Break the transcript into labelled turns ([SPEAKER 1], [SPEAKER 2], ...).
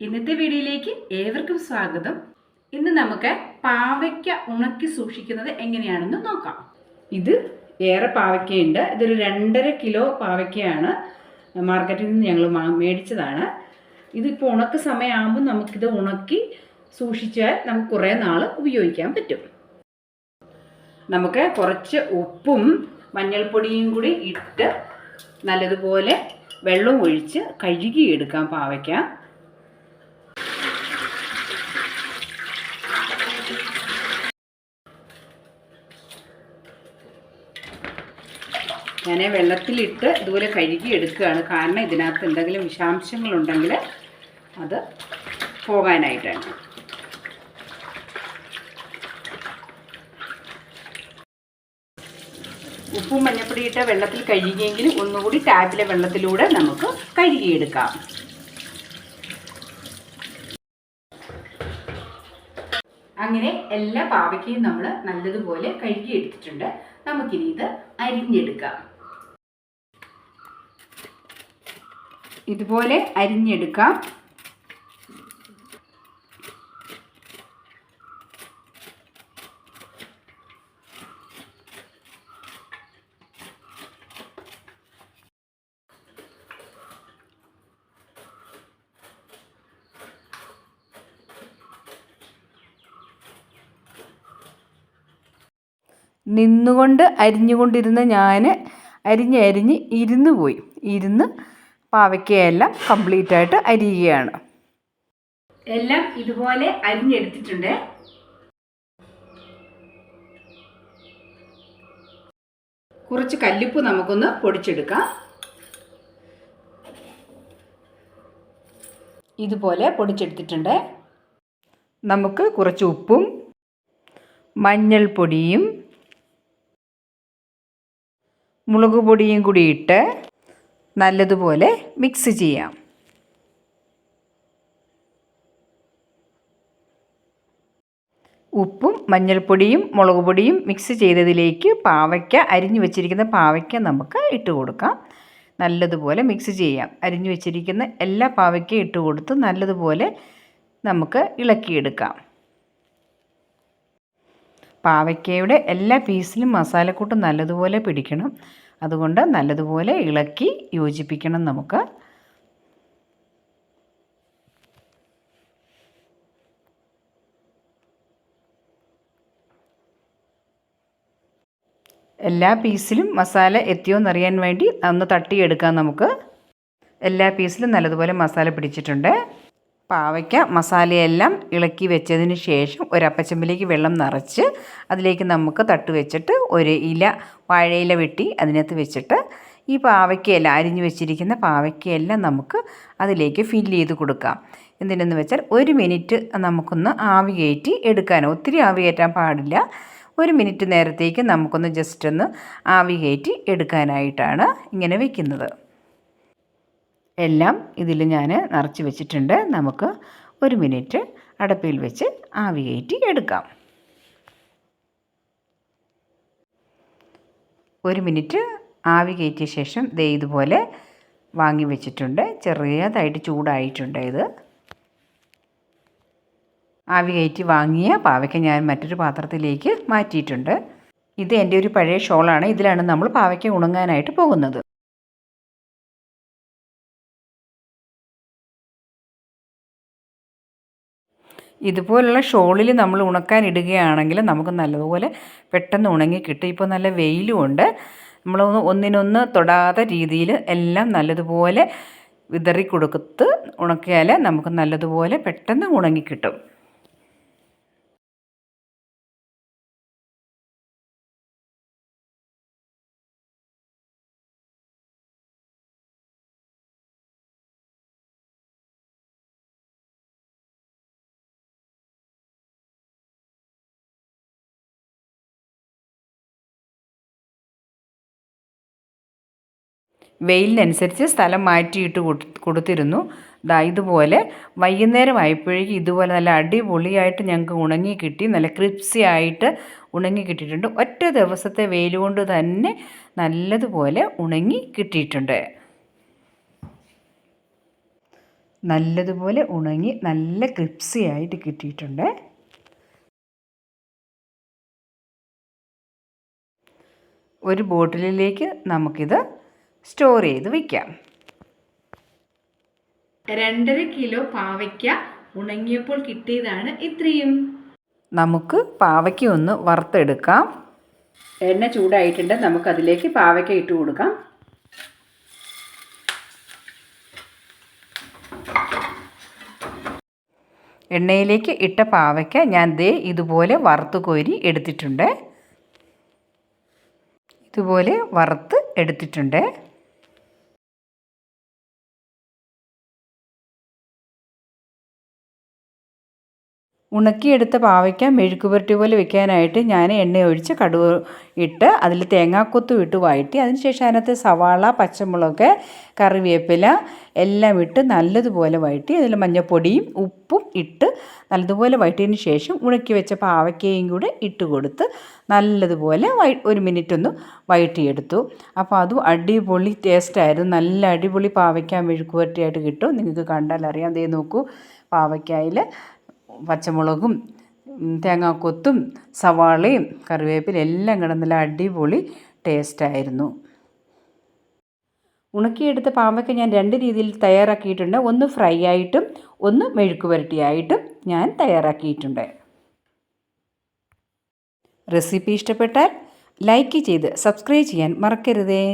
[SPEAKER 1] ഇന്നത്തെ വീഡിയോയിലേക്ക് ഏവർക്കും സ്വാഗതം. ഇന്ന് നമുക്ക് പാവയ്ക്ക ഉണക്കി സൂക്ഷിക്കുന്നത് എങ്ങനെയാണെന്ന് നോക്കാം. ഇത് ഏറെ പാവയ്ക്കയുണ്ട്. ഇതൊരു രണ്ടര കിലോ പാവയ്ക്കയാണ് മാർക്കറ്റിൽ നിന്ന് ഞങ്ങൾ മേടിച്ചതാണ്. ഇതിപ്പോൾ ഉണക്ക് സമയമാകുമ്പോൾ നമുക്കിത് ഉണക്കി സൂക്ഷിച്ചാൽ നമുക്ക് കുറേ നാൾ ഉപയോഗിക്കാൻ പറ്റും. നമുക്ക് കുറച്ച് ഉപ്പും മഞ്ഞൾപ്പൊടിയും കൂടി ഇട്ട് നല്ലതുപോലെ വെള്ളം ഒഴിച്ച് കഴുകിയെടുക്കാം പാവയ്ക്ക. ഞാൻ വെള്ളത്തിലിട്ട് ഇതുപോലെ കഴുകി എടുക്കുകയാണ്. കാരണം ഇതിനകത്ത് എന്തെങ്കിലും വിഷാംശങ്ങളുണ്ടെങ്കിൽ അത് പോകാനായിട്ടാണ്. ഉപ്പും മഞ്ഞപ്പൊടി ഇട്ട വെള്ളത്തിൽ കഴുകിയെങ്കിൽ ഒന്നുകൂടി ടാപ്പിലെ വെള്ളത്തിലൂടെ നമുക്ക് കഴുകിയെടുക്കാം. അങ്ങനെ എല്ലാ പാവയ്ക്കയും നമ്മൾ നല്ലതുപോലെ കഴുകിയെടുത്തിട്ടുണ്ട്. നമുക്കിനി ഇത് അരിഞ്ഞെടുക്കാം. ഇതുപോലെ അരിഞ്ഞെടുക്കാം.
[SPEAKER 2] നിന്നുകൊണ്ട് അരിഞ്ഞുകൊണ്ടിരുന്ന ഞാൻ അരിഞ്ഞ് അരിഞ്ഞ് ഇരുന്ന് പോയി. ഇരുന്ന് പാവയ്ക്കയെല്ലാം കംപ്ലീറ്റ് ആയിട്ട് അരിയുകയാണ്.
[SPEAKER 1] എല്ലാം ഇതുപോലെ അരിഞ്ഞെടുത്തിട്ടുണ്ട്. കുറച്ച് കല്ലുപ്പ് നമുക്കൊന്ന് പൊടിച്ചെടുക്കാം. ഇതുപോലെ പൊടിച്ചെടുത്തിട്ടുണ്ട്.
[SPEAKER 2] നമുക്ക് കുറച്ച് ഉപ്പും മഞ്ഞൾപ്പൊടിയും മുളക് പൊടിയും കൂടി ഇട്ട് നല്ലതുപോലെ മിക്സ് ചെയ്യാം. ഉപ്പും മഞ്ഞൾപ്പൊടിയും മുളക് പൊടിയും മിക്സ് ചെയ്തതിലേക്ക് പാവയ്ക്ക അരിഞ്ഞു വെച്ചിരിക്കുന്ന പാവയ്ക്ക നമുക്ക് ഇട്ട് കൊടുക്കാം. നല്ലതുപോലെ മിക്സ് ചെയ്യാം. അരിഞ്ഞു വെച്ചിരിക്കുന്ന എല്ലാ പാവയ്ക്കയും ഇട്ട് കൊടുത്ത് നല്ലതുപോലെ നമുക്ക് ഇളക്കിയെടുക്കാം. പാവയ്ക്കയുടെ എല്ലാ പീസിലും മസാലക്കൂട്ട് നല്ലതുപോലെ പിടിക്കണം. അതുകൊണ്ട് നല്ലതുപോലെ ഇളക്കി യോജിപ്പിക്കണം നമുക്ക്. എല്ലാ പീസിലും മസാല എത്തിയോ എന്നറിയാൻ വേണ്ടി ഒന്ന് തട്ടിയെടുക്കാം നമുക്ക്. എല്ലാ പീസിലും നല്ലതുപോലെ മസാല പിടിച്ചിട്ടുണ്ട്. പാവയ്ക്ക മസാലയെല്ലാം ഇളക്കി വെച്ചതിന് ശേഷം ഒരപ്പച്ചമ്പിലേക്ക് വെള്ളം നിറച്ച് അതിലേക്ക് നമുക്ക് തട്ട് വെച്ചിട്ട് ഒരു ഇല വാഴയില വെട്ടി അതിനകത്ത് വെച്ചിട്ട് ഈ പാവയ്ക്കയെല്ലാം അരിഞ്ഞു വെച്ചിരിക്കുന്ന പാവയ്ക്കയെല്ലാം നമുക്ക് അതിലേക്ക് ഫില്ല് ചെയ്ത് കൊടുക്കാം. എന്തിനെന്ന് വെച്ചാൽ ഒരു മിനിറ്റ് നമുക്കൊന്ന് ആവി കയറ്റി എടുക്കാൻ ഒത്തിരി ആവി കയറ്റാൻ പാടില്ല. ഒരു മിനിറ്റ് നേരത്തേക്ക് നമുക്കൊന്ന് ജസ്റ്റ് ഒന്ന് ആവി കയറ്റി എടുക്കാനായിട്ടാണ് ഇങ്ങനെ വെക്കുന്നത്. എല്ലാം ഇതിൽ ഞാൻ നിറച്ച് വെച്ചിട്ടുണ്ട്. നമുക്ക് ഒരു മിനിറ്റ് അടപ്പിൽ വെച്ച് ആവി കയറ്റി എടുക്കാം. ഒരു മിനിറ്റ് ആവി കയറ്റിയ ശേഷം ദേ ഇതുപോലെ വാങ്ങി വെച്ചിട്ടുണ്ട്. ചെറിയതായിട്ട് ചൂടായിട്ടുണ്ട് ഇത്. ആവി കയറ്റി വാങ്ങിയ പാവയ്ക്ക ഞാൻ മറ്റൊരു പാത്രത്തിലേക്ക് മാറ്റിയിട്ടുണ്ട്. ഇത് എന്റെ ഒരു പഴയ ഷോളാണ്. ഇതിലാണ് നമ്മൾ പാവയ്ക്ക ഉണങ്ങാനായിട്ട് പോകുന്നത്. ഇതുപോലുള്ള ഷോളിൽ നമ്മൾ ഉണക്കാൻ ഇടുകയാണെങ്കിൽ നമുക്ക് നല്ലതുപോലെ പെട്ടെന്ന് ഉണങ്ങി കിട്ടും. ഇപ്പോൾ നല്ല വെയിലുമുണ്ട് നമ്മൾ ഒന്നിനൊന്ന് തൊടാത്ത രീതിയിൽ എല്ലാം നല്ലതുപോലെ വിതറി കൊടുത്ത് ഉണക്കിയാൽ നമുക്ക് നല്ലതുപോലെ പെട്ടെന്ന് ഉണങ്ങിക്കിട്ടും വെയിലിനനുസരിച്ച് സ്ഥലം മാറ്റിയിട്ട് കൊടുത്തിരുന്നു. ദാ ഇതുപോലെ വൈകുന്നേരം ആയപ്പോഴേക്കും ഇതുപോലെ നല്ല അടിപൊളിയായിട്ട് ഞങ്ങൾക്ക് ഉണങ്ങി കിട്ടി. നല്ല ക്രിപ്സി ആയിട്ട് ഉണങ്ങി കിട്ടിയിട്ടുണ്ട്. ഒറ്റ ദിവസത്തെ വെയിൽ കൊണ്ട് തന്നെ നല്ലതുപോലെ ഉണങ്ങി കിട്ടിയിട്ടുണ്ട്. നല്ലതുപോലെ ഉണങ്ങി നല്ല ക്രിപ്സി ആയിട്ട് കിട്ടിയിട്ടുണ്ട്. ഒരു ബോട്ടിലിലേക്ക് നമുക്കിത് സ്റ്റോർ ചെയ്ത് വയ്ക്കാം
[SPEAKER 1] രണ്ടര കിലോ പാവയ്ക്ക ഉണങ്ങിയപ്പോൾ കിട്ടിയതാണ് ഇത്രയും.
[SPEAKER 2] നമുക്ക് പാവയ്ക്ക ഒന്ന് വറുത്തെടുക്കാം.
[SPEAKER 1] എണ്ണ ചൂടായിട്ടുണ്ട്. നമുക്ക് അതിലേക്ക് പാവയ്ക്ക ഇട്ട് കൊടുക്കാം.
[SPEAKER 2] എണ്ണയിലേക്ക് ഇട്ട പാവയ്ക്ക ഞാൻ ദേ ഇതുപോലെ വറുത്ത് കോരി എടുത്തിട്ടുണ്ട്. ഇതുപോലെ വറുത്ത് എടുത്തിട്ടുണ്ട്. ഉണക്കിയെടുത്ത പാവയ്ക്ക മെഴുക്കുപുരട്ടി പോലെ വെക്കാനായിട്ട് ഞാൻ എണ്ണ ഒഴിച്ച് കടുക് ഇട്ട് അതിൽ തേങ്ങാക്കൊത്തും ഇട്ട് വഴറ്റി അതിനുശേഷം അതിനകത്ത് സവാള പച്ചമുളക് കറിവേപ്പില എല്ലാം ഇട്ട് നല്ലതുപോലെ വഴറ്റി അതിൽ മഞ്ഞൾപ്പൊടിയും ഉപ്പും ഇട്ട് നല്ലതുപോലെ വഴറ്റിയതിന് ശേഷം ഉണക്കി വെച്ച പാവയ്ക്കയും കൂടെ ഇട്ട് കൊടുത്ത് നല്ലതുപോലെ വൈ ഒരു മിനിറ്റ് ഒന്ന് വഴറ്റിയെടുത്തു. അപ്പോൾ അതും അടിപൊളി ടേസ്റ്റായിരുന്നു നല്ല അടിപൊളി പാവയ്ക്ക മെഴുക്കുപുരട്ടിയായിട്ട് കിട്ടും. നിങ്ങൾക്ക് കണ്ടാൽ അറിയാം. ദേ നോക്കൂ പാവയ്ക്കായിൽ പച്ചമുളകും തേങ്ങാക്കൊത്തും സവാളയും കറിവേപ്പില എല്ലാം കിടന്ന നല്ല അടിപൊളി ടേസ്റ്റായിരുന്നു ഉണക്കിയെടുത്ത പാമ്പൊക്കെ ഞാൻ രണ്ട് രീതിയിൽ തയ്യാറാക്കിയിട്ടുണ്ട്. ഒന്ന് ഫ്രൈ ആയിട്ടും ഒന്ന് മെഴുക്ക് പുരട്ടിയായിട്ടും ഞാൻ തയ്യാറാക്കിയിട്ടുണ്ട്. റെസിപ്പി ഇഷ്ടപ്പെട്ടാൽ ലൈക്ക് ചെയ്ത് സബ്സ്ക്രൈബ് ചെയ്യാൻ മറക്കരുതേ.